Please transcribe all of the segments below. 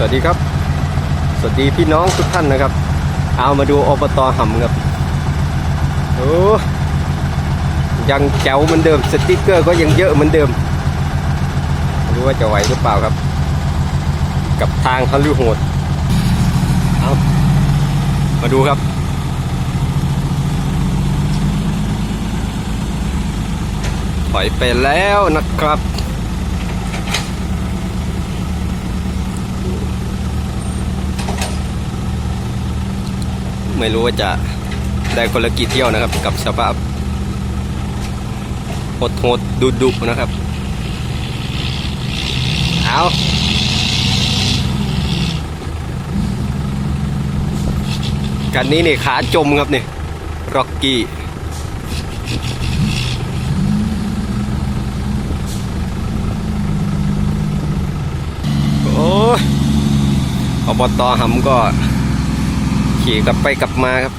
สวัสดีครับ สวัสดีพี่น้องทุกท่านนะครับ เอามาดูอบตหำครับโอ้ยังแจ๋วเหมือนเดิมสติกเกอร์ก็ยังเยอะเหมือนเดิมไม่รู้ว่าจะไหวหรือเปล่าครับ กับทางฮาลิโหดเอามาดูครับถอยไปแล้วนะครับ ไม่รู้ว่าจะได้คนละกี่เที่ยวนะครับ กับสภาพโหดโหดดุดุๆนะครับเอากันนี้นี่ขาจมครับนี่ร็อกกี้โอ้ยอบตหำก็ ขี่กลับไปกลับมาครับ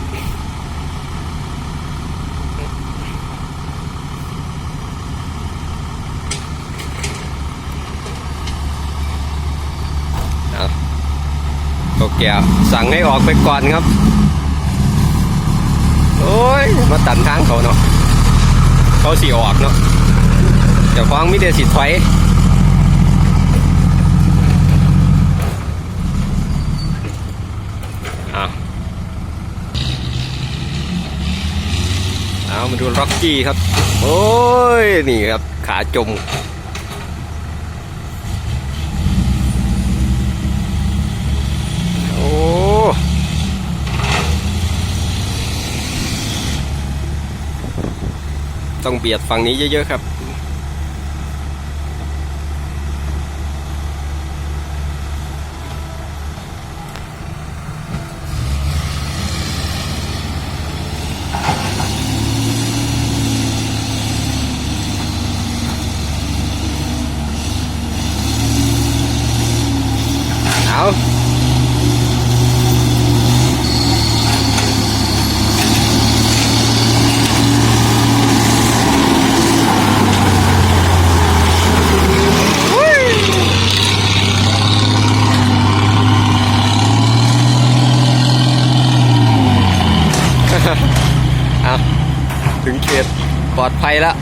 เอเกียวสั่งให้ออกไปก่อนครับ โอ้ย มาตันทางเขาเนาะเขาสีออกเนาะเจ้าของมิเดสิถอย เอามาดูล็อกกี้ครับ โอ้ย นี่ครับ ขาจม โอ้ ต้องเบียดฝั่งนี้เยอะ ๆ ครับ เอาเอาถึงเขตปลอดภัยแล้ว